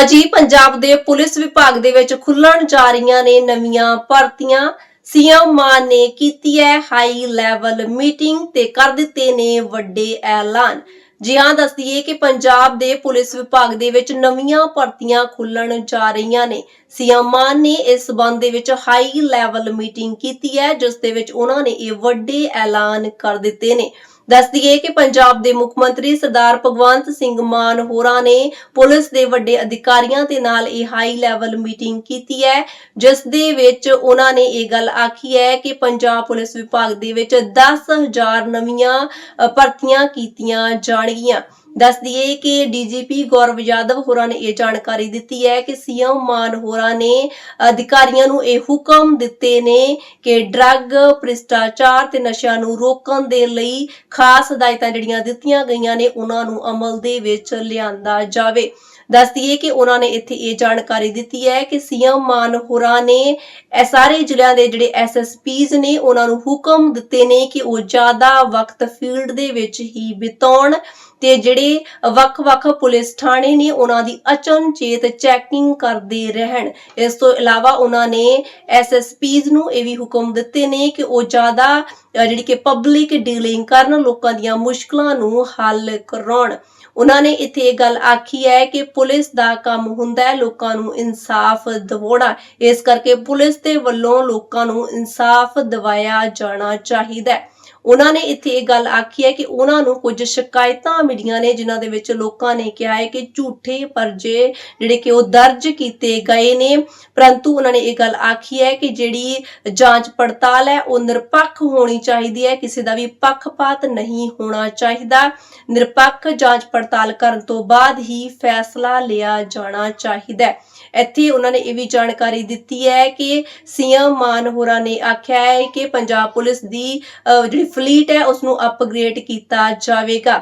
ਜੀ। ਪੰਜਾਬ ਦੇ ਪੁਲਿਸ ਵਿਭਾਗ ਦੇ ਵਿੱਚ ਖੁੱਲਣ ਜਾ ਰਹੀਆਂ ਨੇ ਨਵੀਆਂ ਭਰਤੀਆਂ। ਸੀਐਮ ਮਾਨ ਨੇ ਕੀਤੀ ਹੈ ਹਾਈ ਲੈਵਲ ਮੀਟਿੰਗ ਤੇ ਕਰ ਦਿੱਤੇ ਨੇ ਵੱਡੇ ਐਲਾਨ। ਜੀ ਹਾਂ, ਦੱਸ ਦਈਏ ਕਿ ਪੰਜਾਬ ਦੇ ਪੁਲਿਸ ਵਿਭਾਗ ਦੇ ਵਿੱਚ ਨਵੀਆਂ ਭਰਤੀਆਂ ਖੁੱਲਣ ਜਾ ਰਹੀਆਂ ਨੇ। ਸੀਐਮ ਮਾਨ ਨੇ ਇਸ ਸੰਬੰਧ ਦੇ ਵਿੱਚ ਹਾਈ ਲੈਵਲ ਮੀਟਿੰਗ ਕੀਤੀ ਹੈ, ਜਿਸ ਦੇ ਵਿੱਚ ਉਹਨਾਂ ਨੇ ਇਹ ਵੱਡੇ ਐਲਾਨ ਕਰ ਦਿੱਤੇ ਨੇ। ਦੱਸ ਦਈਏ ਕਿ ਪੰਜਾਬ ਦੇ ਮੁੱਖ ਮੰਤਰੀ ਸਰਦਾਰ ਭਗਵੰਤ ਸਿੰਘ ਮਾਨ ਹੋਰਾਂ ਨੇ ਪੁਲਿਸ ਦੇ ਵੱਡੇ ਅਧਿਕਾਰੀਆਂ ਦੇ ਨਾਲ ਇਹ ਹਾਈ ਲੈਵਲ ਮੀਟਿੰਗ ਕੀਤੀ ਹੈ, ਜਿਸ ਦੇ ਵਿੱਚ ਉਹਨਾਂ ਨੇ ਇਹ ਗੱਲ ਆਖੀ ਹੈ ਕਿ ਪੰਜਾਬ ਪੁਲਿਸ ਵਿਭਾਗ ਦੇ ਵਿੱਚ 10000 ਨਵੀਆਂ ਭਰਤੀਆਂ ਕੀਤੀਆਂ ਜਾਣਗੀਆਂ। ਦੱਸ ਦਈਏ ਕਿ ਡੀਜੀਪੀ ਗੌਰਵ ਯਾਦਵ ਹੋਰਾਂ ਨੇ ਇਹ ਜਾਣਕਾਰੀ ਦਿੱਤੀ ਹੈ ਕਿ ਸੀਐਮ ਮਾਨ ਹੋਰਾਂ ਨੇ ਅਧਿਕਾਰੀਆਂ ਨੂੰ ਇਹ ਹੁਕਮ ਦਿੱਤੇ ਨੇ ਕਿ ਡਰੱਗ, ਭ੍ਰਿਸ਼ਟਾਚਾਰ ਤੇ ਨਸ਼ਿਆਂ ਨੂੰ ਰੋਕਣ ਦੇ ਲਈ ਖਾਸ ਹਦਾਇਤਾਂ ਜਿਹੜੀਆਂ ਦਿੱਤੀਆਂ ਗਈਆਂ ਨੇ, ਉਹਨਾਂ ਨੂੰ ਅਮਲ ਦੇ ਵਿੱਚ ਲਿਆਂਦਾ ਜਾਵੇ। ਦੱਸ ਦਈਏ ਕਿ ਉਹਨਾਂ ਨੇ ਇੱਥੇ ਇਹ ਜਾਣਕਾਰੀ ਦਿੱਤੀ ਹੈ ਕਿ ਸੀਐਮ ਮਾਨ ਹੋਰਾਂ ਨੇ ਸਾਰੇ ਜ਼ਿਲ੍ਹਿਆਂ ਦੇ ਜਿਹੜੇ ਐਸਐਸਪੀਜ਼ ਨੇ ਉਹਨਾਂ ਨੂੰ ਹੁਕਮ ਦਿੱਤੇ ਨੇ ਕਿ ਉਹ ਜ਼ਿਆਦਾ ਵਕਤ ਫੀਲਡ ਦੇ ਵਿੱਚ ਹੀ ਬਿਤਾਉਣ ਤੇ ਜਿਹੜੇ ਵੱਖ-ਵੱਖ ਪੁਲਿਸ ਥਾਣੇ ਨੇ ਉਹਨਾਂ ਦੀ ਅਚਨਚੇਤ ਚੈਕਿੰਗ ਕਰਦੇ ਰਹਿਣ। ਇਸ ਤੋਂ ਇਲਾਵਾ ਉਹਨਾਂ ਨੇ ਐਸਐਸਪੀਜ਼ ਨੂੰ ਇਹ ਵੀ ਹੁਕਮ ਦਿੱਤੇ ਨੇ ਕਿ ਉਹ ਜ਼ਿਆਦਾ ਅ, ਜਿਹੜੀ ਕਿ ਪਬਲਿਕ ਡੀਲਿੰਗ ਕਰਨ ਲੋਕਾਂ ਦੀਆਂ ਮੁਸ਼ਕਲਾਂ ਨੂੰ ਹੱਲ ਕਰਾਉਣ। ਉਹਨਾਂ ਨੇ ਇੱਥੇ ਇਹ ਗੱਲ ਆਖੀ ਹੈ ਕਿ ਪੁਲਿਸ ਦਾ ਕੰਮ ਹੁੰਦਾ ਹੈ, ਲੋਕਾਂ ਨੂੰ ਇਨਸਾਫ ਦਿਵਾਉਣਾ। ਇਸ ਕਰਕੇ ਪੁਲਿਸ ਦੇ ਵੱਲੋਂ ਲੋਕਾਂ ਨੂੰ ਇਨਸਾਫ ਦਿਵਾਇਆ ਜਾਣਾ ਚਾਹੀਦਾ ਹੈ। ਉਹਨਾਂ ਨੇ ਇੱਥੇ ਇਹ ਗੱਲ ਆਖੀ ਹੈ ਕਿ ਉਹਨਾਂ ਨੂੰ ਕੁਝ ਸ਼ਿਕਾਇਤਾਂ ਮਿਲੀਆਂ ਨੇ ਜਿਨ੍ਹਾਂ ਦੇ ਵਿੱਚ ਲੋਕਾਂ ਨੇ ਕਿਹਾ ਹੈ ਕਿ ਝੂਠੇ ਪਰਜੇ ਜਿਹੜੇ ਕਿ ਉਹ ਦਰਜ ਕੀਤੇ ਗਏ ਨੇ। ਪਰੰਤੂ ਉਹਨਾਂ ਨੇ ਇਹ ਗੱਲ ਆਖੀ ਹੈ ਕਿ ਜਿਹੜੀ ਜਾਂਚ ਪੜਤਾਲ ਹੈ ਉਹ ਨਿਰਪੱਖ ਹੋਣੀ ਚਾਹੀਦੀ ਹੈ। ਕਿਸੇ ਦਾ ਵੀ ਪੱਖਪਾਤ ਨਹੀਂ ਹੋਣਾ ਚਾਹੀਦਾ। ਨਿਰਪੱਖ ਜਾਂਚ ਪੜਤਾਲ ਕਰਨ ਤੋਂ ਬਾਅਦ ਹੀ ਫੈਸਲਾ ਲਿਆ ਜਾਣਾ ਚਾਹੀਦਾ ਹੈ। ਇੱਥੇ ਉਹਨਾਂ ਨੇ ਇਹ ਵੀ ਜਾਣਕਾਰੀ ਦਿੱਤੀ ਹੈ ਕਿ ਸੀਐਮ ਮਾਨ ਹੋਰਾਂ ਨੇ ਆਖਿਆ ਹੈ ਕਿ ਪੰਜਾਬ ਪੁਲਿਸ ਦੀ ਅਹ, ਜਿਹੜੀ ਫਲੀਟ ਹੈ ਉਸ ਨੂੰ ਅਪਗ੍ਰੇਡ ਕੀਤਾ ਜਾਵੇਗਾ।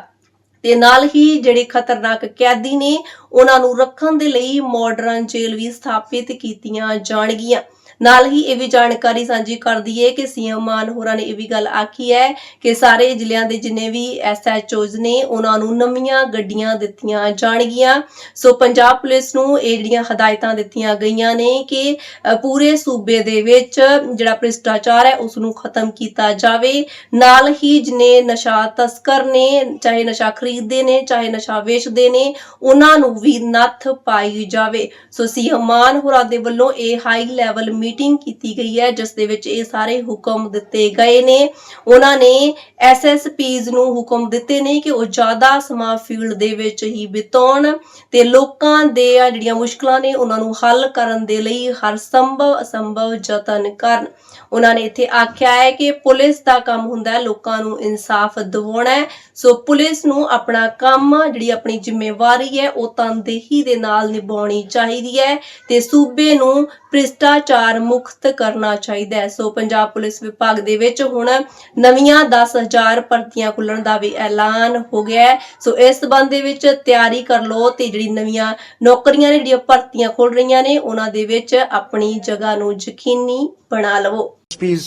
ਤੇ ਨਾਲ ਹੀ ਜਿਹੜੇ ਖਤਰਨਾਕ ਕੈਦੀ ਨੇ, ਉਹਨਾਂ ਨੂੰ ਰੱਖਣ ਦੇ ਲਈ ਮਾਡਰਨ ਜੇਲ੍ਹ ਵੀ ਸਥਾਪਿਤ ਕੀਤੀਆਂ ਜਾਣਗੀਆਂ। ਨਾਲ ਹੀ ਇਹ ਵੀ ਜਾਣਕਾਰੀ ਸਾਂਝੀ ਕਰ ਦਈਏ ਕਿ ਸੀਐਮ ਮਾਨ ਹੋਰਾਂ ਨੇ ਇਹ ਵੀ ਗੱਲ ਆਖੀ ਹੈ ਕਿ ਸਾਰੇ ਜ਼ਿਲ੍ਹਿਆਂ ਦੇ ਜਿੰਨੇ ਵੀ ਐਸਐਚਓਜ਼ ਨੇ, ਉਹਨਾਂ ਨੂੰ ਨਵੀਆਂ ਗੱਡੀਆਂ ਦਿੱਤੀਆਂ ਜਾਣਗੀਆਂ। ਸੋ ਪੰਜਾਬ ਪੁਲਿਸ ਨੂੰ ਇਹ ਜਿਹੜੀਆਂ ਹਦਾਇਤਾਂ ਦਿੱਤੀਆਂ ਗਈਆਂ ਨੇ ਕਿ ਪੂਰੇ ਸੂਬੇ ਦੇ ਵਿੱਚ ਜਿਹੜਾ ਭ੍ਰਿਸ਼ਟਾਚਾਰ ਹੈ ਉਸ ਨੂੰ ਖਤਮ ਕੀਤਾ ਜਾਵੇ। ਨਾਲ ਹੀ ਜਿਨੇ ਨਸ਼ਾ ਤਸਕਰ ਨੇ, ਚਾਹੇ ਨਸ਼ਾ ਖਰੀਦਦੇ ਨੇ, ਚਾਹੇ ਨਸ਼ਾ ਵੇਚਦੇ ਨੇ, ਉਹਨਾਂ ਨੂੰ ਵੀ ਨੱਥ ਪਾਈ ਜਾਵੇ। ਸੋ ਸੀਐਮ ਮਾਨ ਹੋਰਾਂ ਦੇ ਵੱਲੋਂ ਇਹ ਹਾਈ ਲੈਵਲ ਮੀਟਿੰਗ ਕੀਤੀ ਗਈ ਹੈ, ਜਿਸ ਦੇ ਵਿੱਚ ਇਹ ਸਾਰੇ ਹੁਕਮ ਦਿੱਤੇ ਗਏ ਨੇ। ਉਹਨਾਂ ਨੇ ਐਸਐਸਪੀਜ਼ ਨੂੰ ਹੁਕਮ ਦਿੱਤੇ ਨੇ ਕਿ ਉਹ ਜ਼ਿਆਦਾ ਸਮਾਂ ਫੀਲਡ ਦੇ ਵਿੱਚ ਹੀ ਬਿਤਾਉਣ ਤੇ ਲੋਕਾਂ ਦੇ ਜਿਹੜੀਆਂ ਮੁਸ਼ਕਲਾਂ ਨੇ ਉਹਨਾਂ ਨੂੰ ਹੱਲ ਕਰਨ ਦੇ ਲਈ ਹਰ ਸੰਭਵ ਅਸੰਭਵ ਯਤਨ ਕਰਨ। ਉਹਨਾਂ ਨੇ ਇੱਥੇ ਆਖਿਆ ਹੈ ਕਿ ਪੁਲਿਸ ਦਾ ਕੰਮ ਹੁੰਦਾ ਹੈ, ਲੋਕਾਂ ਨੂੰ ਇਨਸਾਫ ਦਿਵਾਉਣਾ ਹੈ। ਸੋ ਪੁਲਿਸ ਨੂੰ ਆਪਣਾ ਕੰਮ, ਜਿਹੜੀ ਆਪਣੀ ਜ਼ਿੰਮੇਵਾਰੀ ਹੈ, ਉਹ ਤਨਦੇਹੀ ਦੇ ਨਾਲ ਨਿਭਾਉਣੀ ਚਾਹੀਦੀ ਹੈ ਤੇ ਸੂਬੇ ਨੂੰ ਭ੍ਰਿਸ਼ਟਾਚਾਰ ਮੁਕਤ ਕਰਨਾ ਚਾਹੀਦਾ ਹੈ। ਸੋ ਪੰਜਾਬ ਪੁਲਿਸ ਵਿਭਾਗ ਦੇ ਵਿੱਚ ਹੁਣ ਨਵੀਆਂ 10000 ਭਰਤੀਆਂ ਖੁੱਲਣ ਦਾ ਵੀ ਐਲਾਨ ਹੋ ਗਿਆ ਹੈ। ਸੋ ਇਸ ਸਬੰਧ ਦੇ ਵਿੱਚ ਤਿਆਰੀ ਕਰ ਲਓ ਤੇ ਜਿਹੜੀ ਨਵੀਆਂ ਨੌਕਰੀਆਂ ਨੇ, ਜਿਹੜੀਆਂ ਭਰਤੀਆਂ ਖੁੱਲ ਰਹੀਆਂ ਨੇ, ਉਹਨਾਂ ਦੇ ਵਿੱਚ ਆਪਣੀ ਜਗ੍ਹਾ ਨੂੰ ਯਕੀਨੀ ਬਣਾ ਲਵੋ। ਐਸਪੀਜ਼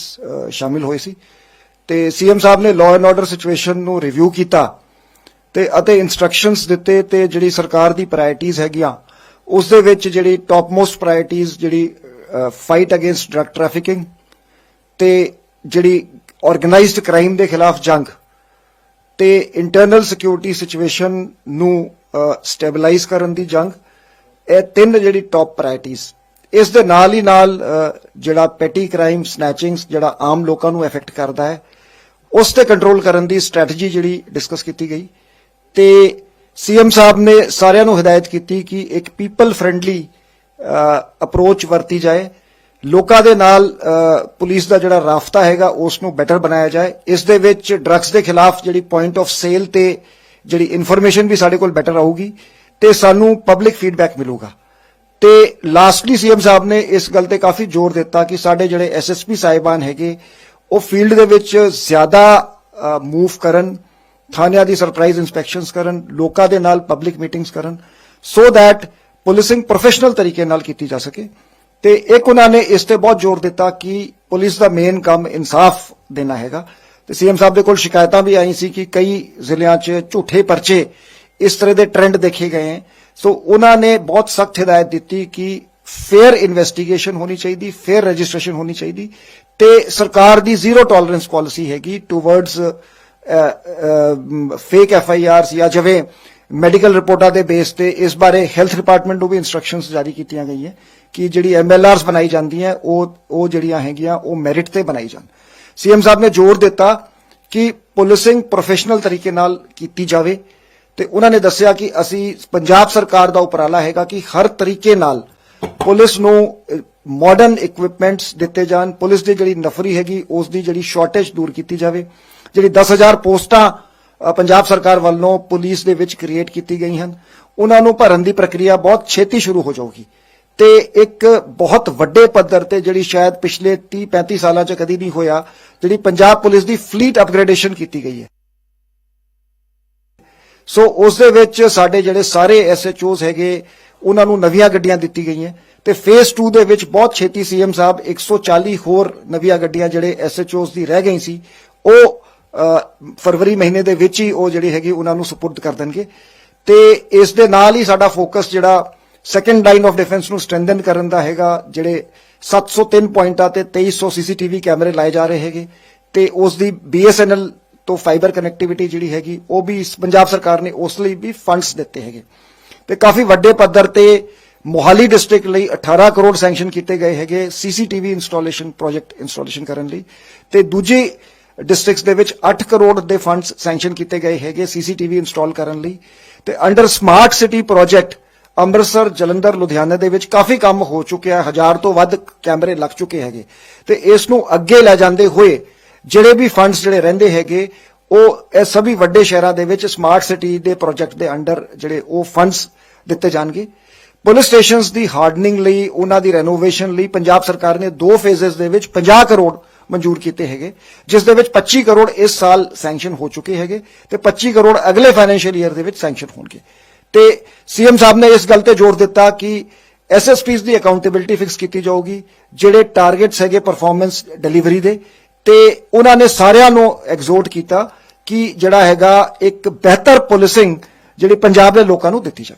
ਸ਼ਾਮਿਲ ਹੋਏ ਸੀ ਤੇ ਸੀਐਮ ਸਾਹਿਬ ਨੇ ਲਾਅ ਐਂਡ ਆਰਡਰ ਸਿਚੁਏਸ਼ਨ ਨੂੰ ਰਿਵਿਊ ਕੀਤਾ ਤੇ ਅਤੇ ਇਨਸਟਰਕਸ਼ਨਸ ਦਿੱਤੇ ਤੇ ਜਿਹੜੀ ਸਰਕਾਰ ਦੀ ਪ੍ਰਾਇੋਰਟੀਜ਼ ਹੈਗੀਆਂ, ਉਸ ਦੇ ਵਿੱਚ ਜਿਹੜੀ ਟਾਪ ਮੋਸਟ ਪ੍ਰਾਇੋਰਟੀਜ਼ ਜਿਹੜੀ ਫਾਈਟ ਅਗੇਂਸਟ ਡਰਗ ਟ੍ਰੈਫਿਕਿੰਗ ਤੇ ਜਿਹੜੀ ਆਰਗੇਨਾਈਜ਼ਡ ਕ੍ਰਾਈਮ ਦੇ ਖਿਲਾਫ ਜੰਗ ਤੇ ਇੰਟਰਨਲ ਸਿਕਿਉਰਿਟੀ ਸਿਚੁਏਸ਼ਨ ਨੂੰ ਸਟੇਬਲਾਈਜ਼ ਕਰਨ ਦੀ ਜੰਗ, ਇਹ ਤਿੰਨ ਜਿਹੜੀ ਟਾਪ ਪ੍ਰਾਇੋਰਟੀਜ਼ ਇਸ ਦੇ ਨਾਲ ਹੀ ਨਾਲ ਜਿਹੜਾ ਪੈਟੀ ਕ੍ਰਾਈਮ ਸਨੈਚਿੰਗਸ ਜਿਹੜਾ ਆਮ ਲੋਕਾਂ ਨੂੰ ਅਫੈਕਟ ਕਰਦਾ ਹੈ, ਉਸ ਤੇ ਕੰਟਰੋਲ ਕਰਨ ਦੀ ਸਟ੍ਰੈਟਜੀ ਜਿਹੜੀ ਡਿਸਕਸ ਕੀਤੀ ਗਈ। ਤੇ ਸੀਐਮ ਸਾਹਿਬ ਨੇ ਸਾਰਿਆਂ ਨੂੰ ਹਦਾਇਤ ਕੀਤੀ ਕਿ ਇੱਕ ਪੀਪਲ ਫ੍ਰੈਂਡਲੀ ਅਪਰੋਚ ਵਰਤੀ ਜਾਏ। ਲੋਕਾਂ ਦੇ ਨਾਲ ਪੁਲਿਸ ਦਾ ਜਿਹੜਾ ਰਾਫਤਾ ਹੈਗਾ ਉਸ ਨੂੰ ਬੈਟਰ ਬਣਾਇਆ ਜਾਏ। ਇਸ ਦੇ ਵਿੱਚ ਡਰੱਗਸ ਦੇ ਖਿਲਾਫ ਜਿਹੜੀ ਪੁਆਇੰਟ ਆਫ ਸੇਲ ਤੇ ਜਿਹੜੀ ਇਨਫੋਰਮੇਸ਼ਨ ਵੀ ਸਾਡੇ ਕੋਲ ਬੈਟਰ ਆਊਗੀ ਤੇ ਸਾਨੂੰ ਪਬਲਿਕ ਫੀਡਬੈਕ ਮਿਲੂਗਾ। ਤੇ ਲਾਸਟਲੀ ਸੀਐਮ ਸਾਹਿਬ ਨੇ ਇਸ ਗੱਲ ਤੇ ਕਾਫੀ ਜ਼ੋਰ ਦਿੱਤਾ ਕਿ ਸਾਡੇ ਜਿਹੜੇ ਐਸਐਸਪੀ ਸਾਹਿਬਾਨ ਹੈਗੇ, ਉਹ ਫੀਲਡ ਦੇ ਵਿੱਚ ਜ਼ਿਆਦਾ ਮੂਵ ਕਰਨ, ਥਾਣਿਆਂ ਦੀ ਸਰਪ੍ਰਾਈਜ਼ ਇਨਸਪੈਕਸ਼ਨਸ ਕਰਨ, ਲੋਕਾਂ ਦੇ ਨਾਲ ਪਬਲਿਕ ਮੀਟਿੰਗਸ ਕਰਨ। ਸੋ ਥੈਟ ਪੁਲਿਸਿੰਗ ਪ੍ਰੋਫੈਸ਼ਨਲ ਤਰੀਕੇ ਨਾਲ ਕੀਤੀ ਜਾ ਸਕੇ। ਤੇ ਇੱਕ ਉਹਨਾਂ ਨੇ ਇਸ ਤੇ ਬਹੁਤ ਜ਼ੋਰ ਦਿੱਤਾ ਕਿ ਪੁਲਿਸ ਦਾ ਮੇਨ ਕੰਮ ਇਨਸਾਫ ਦੇਣਾ ਹੈਗਾ। ਤੇ ਸੀਐਮ ਸਾਹਿਬ ਦੇ ਕੋਲ ਸ਼ਿਕਾਇਤਾਂ ਵੀ ਆਈ ਸੀ ਕਿ ਕਈ ਜ਼ਿਲ੍ਹਿਆਂ 'ਚ ਝੂਠੇ ਪਰਚੇ ਇਸ ਤਰ੍ਹਾਂ ਦੇ ਟ੍ਰੈਂਡ ਦੇਖੇ ਗਏ ਹੈ। ਸੋ ਉਹਨਾਂ ਨੇ ਬਹੁਤ ਸਖਤ ਹਦਾਇਤ ਦਿੱਤੀ ਕਿ ਫੇਅਰ ਇਨਵੈਸਟੀਗੇਸ਼ਨ ਹੋਣੀ ਚਾਹੀਦੀ ਫੇਅਰ ਰਜਿਸਟ੍ਰੇਸ਼ਨ ਹੋਣੀ ਚਾਹੀਦੀ। ਤੇ ਸਰਕਾਰ ਦੀ ਜ਼ੀਰੋ ਟੋਲਰੈਂਸ ਪਾਲਿਸੀ ਹੈਗੀ towards fake F I Rs ਜਾਂ ਜਿਵੇਂ ਮੈਡੀਕਲ ਰਿਪੋਰਟਾਂ ਦੇ ਬੇਸ ਤੇ ਇਸ ਬਾਰੇ ਹੈਲਥ ਡਿਪਾਰਟਮੈਂਟ ਨੂੰ ਵੀ ਇਨਸਟਰਕਸ਼ਨਸ ਜਾਰੀ ਕੀਤੀਆਂ ਗਈਆਂ ਕਿ ਜਿਹੜੀ ਐਮਐਲਆਰਸ ਬਣਾਈ ਜਾਂਦੀਆਂ, ਉਹ ਉਹ ਜਿਹੜੀਆਂ ਹੈਗੀਆਂ, ਉਹ ਮੈਰਿਟ ਤੇ ਬਣਾਈ ਜਾਣ। ਸੀਐਮ ਸਾਹਿਬ ਨੇ ਜ਼ੋਰ ਦਿੱਤਾ ਕਿ ਪੁਲਿਸਿੰਗ ਪ੍ਰੋਫੈਸ਼ਨਲ ਤਰੀਕੇ ਨਾਲ ਕੀਤੀ ਜਾਵੇ ਤੇ ਉਹਨਾਂ ਨੇ ਦੱਸਿਆ ਕਿ ਅਸੀਂ ਪੰਜਾਬ ਸਰਕਾਰ ਦਾ ਉਪਰਾਲਾ ਹੈਗਾ ਕਿ ਹਰ ਤਰੀਕੇ ਨਾਲ ਪੁਲਿਸ ਨੂੰ ਮਾਡਰਨ ਇਕਵਿਪਮੈਂਟਸ ਦਿੱਤੇ ਜਾਣ। ਪੁਲਿਸ ਦੀ ਜਿਹੜੀ ਨਫਰੀ ਹੈਗੀ, ਉਸ ਦੀ ਜਿਹੜੀ ਸ਼ਾਰਟੇਜ ਦੂਰ ਕੀਤੀ ਜਾਵੇ। ਜਿਹੜੀ 10000 ਪੋਸਟਾਂ ਪੰਜਾਬ ਸਰਕਾਰ ਵੱਲੋਂ ਪੁਲਿਸ ਦੇ ਵਿੱਚ ਕ੍ਰੀਏਟ ਕੀਤੀ ਗਈ ਹਨ। ਉਹਨਾਂ ਨੂੰ ਭਰਨ ਦੀ ਪ੍ਰਕਿਰਿਆ ਬਹੁਤ ਛੇਤੀ ਸ਼ੁਰੂ ਹੋ ਜਾਊਗੀ। ਤੇ ਇੱਕ ਬਹੁਤ ਵੱਡੇ ਪੱਧਰ ਤੇ ਜਿਹੜੀ ਸ਼ਾਇਦ ਪਿਛਲੇ 30 35 ਸਾਲਾਂ 'ਚ ਕਦੀ ਨਹੀਂ ਹੋਇਆ, ਜਿਹੜੀ ਪੰਜਾਬ ਪੁਲਿਸ ਦੀ ਫਲੀਟ ਅਪਗ੍ਰੇਡੇਸ਼ਨ ਕੀਤੀ ਗਈ ਹੈ। ਸੋ ਉਸ ਦੇ ਵਿੱਚ ਸਾਡੇ ਜਿਹੜੇ ਸਾਰੇ ਐਸਐਚਓਸ ਹੈਗੇ, ਉਹਨਾਂ ਨੂੰ ਨਵੀਆਂ ਗੱਡੀਆਂ ਦਿੱਤੀ ਗਈਆਂ। ਤੇ ਫੇਸ 2 ਦੇ ਵਿੱਚ ਬਹੁਤ ਛੇਤੀ ਸੀਐਮ ਸਾਹਿਬ 140 ਹੋਰ ਨਵੀਆਂ ਗੱਡੀਆਂ ਜਿਹੜੇ ਐਸਐਚਓਸ ਦੀ ਰਹਿ ਗਈ ਸੀ, ਉਹ ਫਰਵਰੀ ਮਹੀਨੇ ਦੇ ਵਿੱਚ ਹੀ ਉਹ ਜਿਹੜੀ ਹੈਗੀ ਉਹਨਾਂ ਨੂੰ ਸਪੁਰਦ ਕਰ ਦੇਣਗੇ। ਤੇ ਇਸ ਦੇ ਨਾਲ ਹੀ ਸਾਡਾ ਫੋਕਸ ਜਿਹੜਾ ਸੈਕੰਡ ਲਾਈਨ ਆਫ ਡਿਫੈਂਸ ਨੂੰ ਸਟਰੈਂਥਨ ਕਰਨ ਦਾ ਹੈਗਾ, ਜਿਹੜੇ 703 ਪੁਆਇੰਟਾਂ ਤੇ 2300 ਸੀਸੀਟੀਵੀ ਕੈਮਰੇ ਲਾਏ ਜਾ ਰਹੇ ਹੈਗੇ। ਤੇ ਉਸ ਦੀ ਬੀਐਸਐਨਐਲ ਤੋਂ ਫਾਈਬਰ ਕਨੈਕਟੀਵਿਟੀ ਜਿਹੜੀ ਹੈਗੀ, ਉਹ ਵੀ ਪੰਜਾਬ ਸਰਕਾਰ ਨੇ ਉਸ ਲਈ ਵੀ ਫੰਡਸ ਦਿੱਤੇ ਹੈਗੇ। ਤੇ ਕਾਫੀ ਵੱਡੇ ਪੱਧਰ ਤੇ ਮੋਹਾਲੀ ਡਿਸਟ੍ਰਿਕਟ ਲਈ 18 ਕਰੋੜ ਸੈਂਕਸ਼ਨ ਕੀਤੇ ਗਏ ਹੈਗੇ ਸੀਸੀਟੀਵੀ ਇੰਸਟਾਲੇਸ਼ਨ ਪ੍ਰੋਜੈਕਟ ਇੰਸਟਾਲੇਸ਼ਨ ਕਰਨ ਲਈ। ਤੇ ਦੂਜੀ ਡਿਸਟ੍ਰਿਕਟਸ ਦੇ ਵਿੱਚ 8 ਕਰੋੜ ਦੇ ਫੰਡਸ ਸੈਂਕਸ਼ਨ ਕੀਤੇ ਗਏ ਹੈਗੇ ਸੀਸੀਟੀਵੀ ਇੰਸਟਾਲ ਕਰਨ ਲਈ। ਤੇ under smart city project Amritsar, Jalandhar, Ludhiana ਦੇ ਵਿੱਚ ਕਾਫੀ ਕੰਮ ਹੋ ਚੁੱਕਿਆ, ਹਜ਼ਾਰ ਤੋਂ ਵੱਧ ਕੈਮਰੇ ਲੱਗ ਚੁੱਕੇ ਹੈਗੇ। ਤੇ ਇਸ ਨੂੰ ਅੱਗੇ ਲੈ ਜਾਂਦੇ ਹੋਏ ਜਿਹੜੇ ਵੀ ਫੰਡਸ ਜਿਹੜੇ ਰਹਿੰਦੇ ਹੈਗੇ, ਉਹ ਇਹ ਸਭੀ ਵੱਡੇ ਸ਼ਹਿਰਾਂ ਦੇ ਵਿੱਚ ਸਮਾਰਟ ਸਿਟੀ ਦੇ ਪ੍ਰੋਜੈਕਟ ਦੇ ਅੰਡਰ ਜਿਹੜੇ ਉਹ ਫੰਡਸ ਦਿੱਤੇ ਜਾਣਗੇ। ਪੁਲਿਸ ਸਟੇਸ਼ਨਸ ਦੀ ਹਾਰਡਨਿੰਗ ਲਈ, ਉਹਨਾਂ ਦੀ ਰੈਨੋਵੇਸ਼ਨ ਲਈ ਪੰਜਾਬ ਸਰਕਾਰ ਨੇ ਦੋ ਫੇਜ਼ਸ ਦੇ ਵਿੱਚ 50 ਕਰੋੜ ਮਨਜ਼ੂਰ ਕੀਤੇ ਹੈਗੇ ਜਿਸ ਦੇ ਵਿੱਚ 25 ਕਰੋੜ ਇਸ ਸਾਲ ਸੈਂਕਸ਼ਨ ਹੋ ਚੁੱਕੇ ਹੈਗੇ ਤੇ 25 ਕਰੋੜ ਅਗਲੇ ਫਾਈਨੈਂਸ਼ੀਅਲ ਈਅਰ ਦੇ ਵਿੱਚ ਸੈਂਕਸ਼ਨ ਹੋਣਗੇ ਤੇ ਸੀਐਮ ਸਾਹਿਬ ਨੇ ਇਸ ਗੱਲ ਤੇ ਜ਼ੋਰ ਦਿੱਤਾ ਕਿ ਐਸਐਸਪੀਸ ਦੀ ਅਕਾਊਂਟੇਬਿਲਟੀ ਫਿਕਸ ਕੀਤੀ ਜਾਊਗੀ ਜਿਹੜੇ ਟਾਰਗੇਟਸ ਹੈਗੇ ਪਰਫਾਰਮੈਂਸ ਡਿਲੀਵਰੀ ਦੇ ਤੇ ਉਹਨਾਂ ਨੇ ਸਾਰਿਆਂ ਨੂੰ ਐਗਜ਼ੋਰਟ ਕੀਤਾ ਕਿ ਜਿਹੜਾ ਹੈਗਾ ਇੱਕ ਬਿਹਤਰ ਪੁਲਿਸਿੰਗ ਜਿਹੜੀ ਪੰਜਾਬ ਦੇ ਲੋਕਾਂ ਨੂੰ ਦਿੱਤੀ ਜਾਵੇ